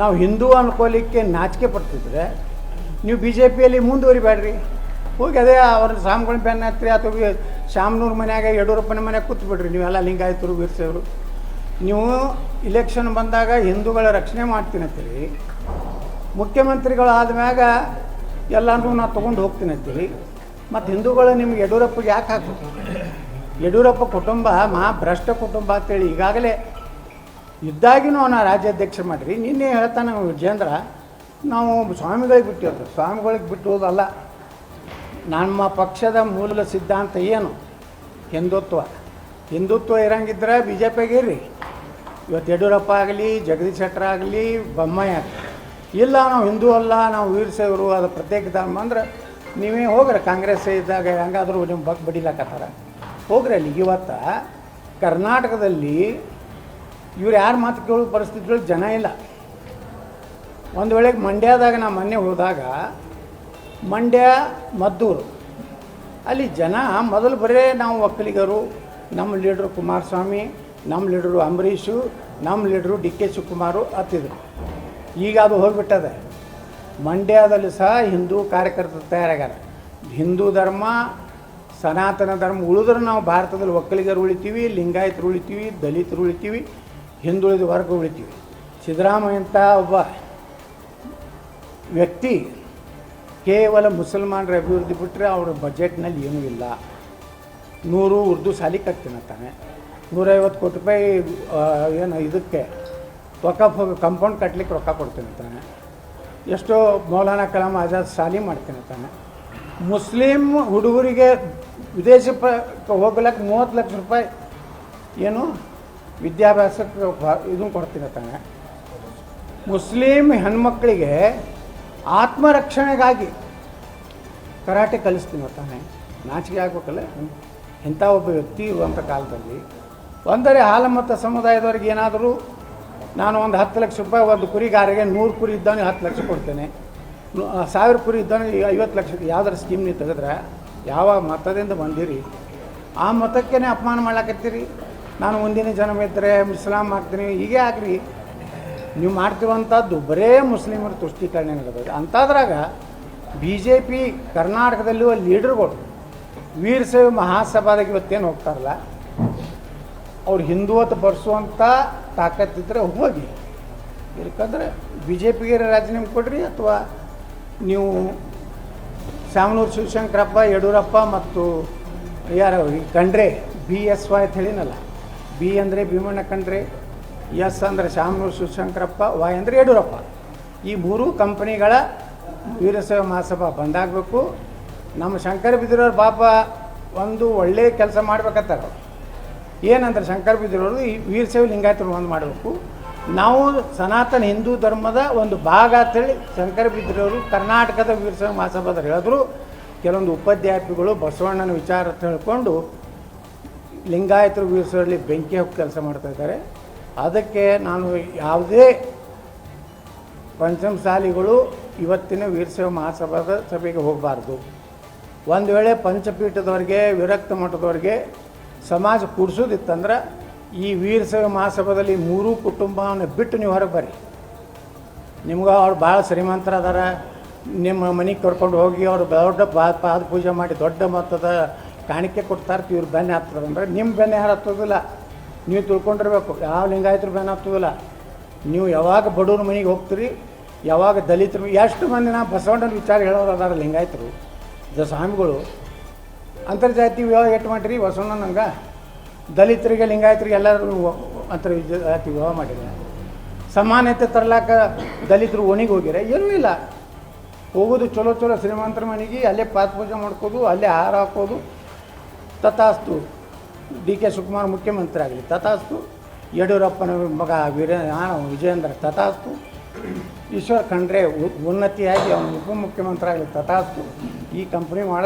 ನಾವು ಹಿಂದೂ ಅನ್ಕೋಲಿಕ್ಕೆ ನಾಚಿಕೆ ಪಡ್ತಿದ್ರೆ ನೀವು ಬಿ ಜೆ ಪಿಯಲ್ಲಿ ಮುಂದುವರಿಬೇಡ್ರಿ. ಹೋಗಿ ಅದೇ ಅವ್ರ ಸ್ವಾಮಿಗಳ ಬೆನ್ನ ಹತ್ತಿರಿ ಅಥವಾ ಶಾಮನೂರು ಮನ್ಯಾಗ ಯಡಿಯೂರಪ್ಪನ ಮನೆಯಾಗ ಕೂತ್ಬಿಡ್ರಿ. ನೀವೆಲ್ಲ ಲಿಂಗಾಯತರು ಬಿರ್ಸೋರು ನೀವು ಇಲೆಕ್ಷನ್ ಬಂದಾಗ ಹಿಂದೂಗಳ ರಕ್ಷಣೆ ಮಾಡ್ತೀನಿ ಅಂತೀರಿ. ಮ್ಯಾಗ ಎಲ್ಲನೂ ನಾ ತೊಗೊಂಡು ಹೋಗ್ತೀನಿ ಅಂತೀರಿ. ಮತ್ತು ಹಿಂದೂಗಳು ನಿಮ್ಗೆ ಯಡಿಯೂರಪ್ಪಗೆ ಯಾಕೆ ಹಾಕ್ಬೇಕು? ಯಡಿಯೂರಪ್ಪ ಕುಟುಂಬ ಮಹಾ ಭ್ರಷ್ಟ ಕುಟುಂಬ ಅಂತೇಳಿ ಈಗಾಗಲೇ ಇದ್ದಾಗಿನೂ ಅವನ ರಾಜ್ಯಾಧ್ಯಕ್ಷರು ಮಾಡಿರಿ. ನಿನ್ನೆ ಹೇಳ್ತಾನೆ ವಿಜೇಂದ್ರ ನಾವು ಸ್ವಾಮಿಗಳಿಗೆ ಬಿಟ್ಟಿರೋದು ಸ್ವಾಮಿಗಳಿಗೆ ಬಿಟ್ಟುವುದಲ್ಲ ನಮ್ಮ ಪಕ್ಷದ ಮೂಲ ಸಿದ್ಧಾಂತ ಏನು? ಹಿಂದುತ್ವ. ಹಿಂದುತ್ವ ಇರಂಗಿದ್ರೆ ಬಿ ಜೆ ಪಿಗೆ ಇರ್ರಿ. ಇವತ್ತು ಯಡಿಯೂರಪ್ಪ ಆಗಲಿ, ಜಗದೀಶ್ ಶೆಟ್ಟರ್ ಆಗಲಿ ಬೊಮ್ಮಯ್ಯ ಆಗಲಿ. ಇಲ್ಲ, ನಾವು ಹಿಂದೂ ಅಲ್ಲ, ನಾವು ವೀರಸೇವರು ಅದು ಪ್ರತ್ಯೇಕ ಧರ್ಮ ಅಂದ್ರೆ ನೀವೇ ಹೋಗ್ರಿ. ಕಾಂಗ್ರೆಸ್ ಇದ್ದಾಗ ಹೆಂಗಾದರೂ ನಿಮ್ಮ ಬಗ್ಗೆ ಬಡಿಲಾಕತ್ತಾರ. ಹೋಗ್ರಿ ಅಲ್ಲಿ. ಇವತ್ತು ಕರ್ನಾಟಕದಲ್ಲಿ ಇವ್ರು ಯಾರು ಮಾತು ಕೇಳೋ ಪರಿಸ್ಥಿತಿಗಳು ಜನ ಇಲ್ಲ. ಒಂದು ವೇಳೆಗೆ ಮಂಡ್ಯದಾಗ ನಾ ಮೊನ್ನೆ ಹೋದಾಗ, ಮಂಡ್ಯ, ಮದ್ದೂರು, ಅಲ್ಲಿ ಜನ ಮೊದಲು ಬರೇ ನಾವು ಒಕ್ಕಲಿಗರು ನಮ್ಮ ಲೀಡ್ರು ಕುಮಾರಸ್ವಾಮಿ ನಮ್ಮ ಲೀಡ್ರು ಅಂಬರೀಷು ನಮ್ಮ ಲೀಡ್ರು ಡಿ ಕೆ ಶಿವಕುಮಾರು ಹತ್ತಿದ್ರು. ಈಗ ಅದು ಹೋಗಿಬಿಟ್ಟದೆ. ಮಂಡ್ಯದಲ್ಲಿ ಸಹ ಹಿಂದೂ ಕಾರ್ಯಕರ್ತರು ತಯಾರಾಗ್ಯಾರ. ಹಿಂದೂ ಧರ್ಮ, ಸನಾತನ ಧರ್ಮ ಉಳಿದ್ರೆ ನಾವು ಭಾರತದಲ್ಲಿ ಒಕ್ಕಲಿಗರು ಉಳಿತೀವಿ, ಲಿಂಗಾಯತರು ಉಳಿತೀವಿ, ದಲಿತರು ಉಳಿತೀವಿ. ಹಿಂದುಳಿದ ವರ್ಗ ಉಳಿತೀವಿ. ಸಿದ್ದರಾಮಯ್ಯ ಅಂತ ಒಬ್ಬ ವ್ಯಕ್ತಿ ಕೇವಲ ಮುಸಲ್ಮಾನರ ಅಭಿವೃದ್ಧಿ ಬಿಟ್ಟರೆ ಅವರ ಬಜೆಟ್ನಲ್ಲಿ ಏನೂ ಇಲ್ಲ. ನೂರು ಉರ್ದು ಶಾಲಿ ಕಟ್ತೀನತ್ತಾನೆ ನೂರೈವತ್ತು ಕೋಟಿ ರೂಪಾಯಿ ಏನು ಇದಕ್ಕೆ ವಕಫ್ ಕಂಪೌಂಡ್ ಕಟ್ಲಿಕ್ಕೆ ರೊಕ್ಕ ಕೊಡ್ತೀನತ್ತಾನೆ ಎಷ್ಟೋ ಮೌಲಾನಾ ಕಲಾಂ ಆಜಾದ್ ಶಾಲಿ ಮಾಡ್ತೀನತ್ತಾನೆ ಮುಸ್ಲಿಂ ಹುಡುಗರಿಗೆ ವಿದೇಶ ಹೋಗ್ಲಿಕ್ಕೆ ಮೂವತ್ತು ಲಕ್ಷ ರೂಪಾಯಿ ಏನು ವಿದ್ಯಾಭ್ಯಾಸಕ್ಕೆ ಇದನ್ನು ಕೊಡ್ತೀನತ್ತಾನೆ ಮುಸ್ಲಿಂ ಹೆಣ್ಮಕ್ಳಿಗೆ ಆತ್ಮರಕ್ಷಣೆಗಾಗಿ ಕರಾಟೆ ಕಲಿಸ್ತೀನಿ ತಾನೆ. ನಾಚಿಕೆ ಆಗ್ಬೇಕಲ್ಲ? ಇಂಥ ಒಬ್ಬ ವ್ಯಕ್ತಿ ಇರುವಂಥ ಕಾಲದಲ್ಲಿ. ಒಂದರೆ ಹಾಲಮತ ಸಮುದಾಯದವ್ರಿಗೆ ಏನಾದರೂ ನಾನು ಒಂದು ಹತ್ತು ಲಕ್ಷ ರೂಪಾಯಿ ಒಂದು ಕುರಿಗಾರಿಗೆ ನೂರು ಕುರಿ ಇದ್ದವನಿಗೆ ಹತ್ತು ಲಕ್ಷ ಕೊಡ್ತೇನೆ. ಸಾವಿರ ಕುರಿ ಇದ್ದವನಿಗೆ ಐವತ್ತು ಲಕ್ಷ ಯಾವ್ದಾರು ಸ್ಕೀಮ್ ನೀವು ತೆಗೆದ್ರೆ ಯಾವ ಮತದಿಂದ ಬಂದಿರಿ? ಆ ಮತಕ್ಕೇ ಅಪಮಾನ ಮಾಡ್ಲಾಕತ್ತೀರಿ? ನಾನು ಮುಂದಿನ ಜನ್ಮ ಇದ್ದರೆ ಇಸ್ಲಾಂ ಮಾಡ್ತೀನಿ ಹೀಗೆ ಆಗ್ರಿ. ನೀವು ಮಾಡ್ತಿರುವಂಥದ್ದು ಬರೇ ಮುಸ್ಲಿಮರ ತುಷ್ಟೀಕರಣ ನಡೆದ ಅಂಥದ್ರಾಗ ಬಿ ಜೆ ಪಿ ಕರ್ನಾಟಕದಲ್ಲಿರುವ ಲೀಡರ್ಗಳು ವೀರಶೈವ ಮಹಾಸಭಾದಾಗ ಇವತ್ತೇನು ಹೋಗ್ತಾರಲ್ಲ, ಅವ್ರು ಹಿಂದುವತ್ತು ಬರ್ಸುವಂಥ ತಾಕತ್ತಿದ್ರೆ ಹೋಗಿ. ಇರ್ಕಂದ್ರೆ ಬಿ ಜೆ ಪಿಗೆ ರಾಜೀನಾಮೆ ಕೊಡ್ರಿ ಅಥವಾ ನೀವು ಶಾಮನೂರು ಶಿವಶಂಕರಪ್ಪ, ಯಡಿಯೂರಪ್ಪ ಮತ್ತು ಯಾರು ಈ ಖಂಡ್ರೆ ಬಿ ಎಸ್ ವೈ ಅಂತ ಹೇಳಿನಲ್ಲ ಬಿ ಅಂದರೆ ಭೀಮಣ್ಣ ಕಂಡ್ರೆ ಎಸ್ ಅಂದರೆ ಶಾಮನೂರು ಶಿವಶಂಕರಪ್ಪ, ವೈ ಅಂದರೆ ಯಡಿಯೂರಪ್ಪ. ಈ ಮೂರು ಕಂಪನಿಗಳ ವೀರಶೈವ ಮಹಾಸಭಾ ಬಂದಾಗಬೇಕು ನಮ್ಮ ಶಂಕರ ಬಿದ್ದಿರೋರು ಪಾಪ ಒಂದು ಒಳ್ಳೆಯ ಕೆಲಸ ಮಾಡ್ಬೇಕತ್ತಾರ ಏನಂದ್ರೆ ಶಂಕರ ಬಿದ್ದಿರೋರು ಈ ವೀರಶೈವ ಲಿಂಗಾಯತರು ಒಂದು ಮಾಡಬೇಕು. ನಾವು ಸನಾತನ ಹಿಂದೂ ಧರ್ಮದ ಒಂದು ಭಾಗ ಅಂತೇಳಿ ಶಂಕರ ಬಿದ್ದಿರೋರು ಕರ್ನಾಟಕದ ವೀರಶೈವ ಮಹಾಸಭಾದ್ರು ಹೇಳಿದ್ರು. ಕೆಲವೊಂದು ಉಪಾಧ್ಯಾಯಿಗಳು ಬಸವಣ್ಣನ ವಿಚಾರ ತಿಳ್ಕೊಂಡು ಲಿಂಗಾಯತರು ವೀರಶೈವರಲ್ಲಿ ಬೆಂಕಿ ಹೋಗಿ ಕೆಲಸ ಮಾಡ್ತಾ ಇದ್ದಾರೆ. ಅದಕ್ಕೆ ನಾನು ಯಾವುದೇ ಪಂಚಮಸಾಲಿಗಳು ಇವತ್ತಿನ ವೀರಶೈವ ಮಹಾಸಭಾದ ಸಭೆಗೆ ಹೋಗಬಾರ್ದು. ಒಂದು ವೇಳೆ ಪಂಚಪೀಠದವ್ರಿಗೆ, ವಿರಕ್ತ ಮಠದವ್ರಿಗೆ ಸಮಾಜ ಕೂಡಿಸೋದಿತ್ತಂದ್ರೆ ಈ ವೀರಶೈವ ಮಹಾಸಭಾದಲ್ಲಿ ಮೂರೂ ಕುಟುಂಬವನ್ನು ಬಿಟ್ಟು ನೀವು ಹೊರಗೆ ಬರ್ರಿ. ನಿಮ್ಗೆ ಅವ್ರು ಭಾಳ ಶ್ರೀಮಂತರ ಅದಾರ ನಿಮ್ಮ ಮನೆಗೆ ಕರ್ಕೊಂಡು ಹೋಗಿ ಅವರು ದೊಡ್ಡ ಪಾದ ಪೂಜೆ ಮಾಡಿ ದೊಡ್ಡ ಮೊತ್ತದ ಕಾಣಿಕೆ ಕೊಡ್ತಾರೆ ಇವ್ರು ಬೆನ್ನೆ ಹತ್ತದ ಅಂದ್ರೆ ನಿಮ್ಮ ಬೆನ್ನೆ ಯಾರು ಹತ್ತೋದಿಲ್ಲ. ನೀವು ತಿಳ್ಕೊಂಡಿರ್ಬೇಕು, ಯಾವ ಲಿಂಗಾಯತರು ಬೆನ್ನ ಹತ್ತೋದಿಲ್ಲ. ನೀವು ಯಾವಾಗ ಬಡವ್ರ ಮನೆಗೆ ಹೋಗ್ತೀರಿ, ಯಾವಾಗ ದಲಿತರು ಎಷ್ಟು ಮಂದಿ ನಾ ಬಸವಣ್ಣನ ವಿಚಾರ ಹೇಳೋರು ಅದಾರ ಲಿಂಗಾಯತರು ದ ಸ್ವಾಮಿಗಳು ಅಂತರ್ಜಾತಿ ವಿವಾಹ ಎಟ್ಟು ಮಾಡಿರಿ ಬಸವಣ್ಣನಂಗೆ ದಲಿತರಿಗೆ, ಲಿಂಗಾಯತರಿಗೆ ಎಲ್ಲರೂ ಅಂತರ್ ಜಾತಿ ವಿವಾಹ ಮಾಡಿರಿ. ಸಮಾನತೆ ತರ್ಲಾಕ ದಲಿತರು ಒಣಿಗೆ ಹೋಗಿರ? ಏನೂ ಇಲ್ಲ ಹೋಗೋದು ಚಲೋ ಚಲೋ ಶ್ರೀಮಂತರ ಮನೆಗೆ, ಅಲ್ಲೇ ಪಾತ್ ಪೂಜೆ ಮಾಡ್ಕೋದು, ಅಲ್ಲೇ ಹಾರ ಹಾಕೋದು ತಥಾಸ್ತು. ಡಿ ಕೆ ಶಿವಕುಮಾರ್ ಮುಖ್ಯಮಂತ್ರಿ ಆಗಲಿ. ತಥಾಸ್ತು. ಯಡಿಯೂರಪ್ಪನ ಮಗ ವೀರ ವಿಜಯೇಂದ್ರ ತಥಾಸ್ತು. ಈಶ್ವರ್ ಖಂಡ್ರೆ ಉನ್ನತಿಯಾಗಿ ಅವನು ಉಪಮುಖ್ಯಮಂತ್ರಿ ಆಗಲಿ. ತಥಾಸ್ತು. ಈ ಕಂಪ್ನಿ ಮಾಡೋದು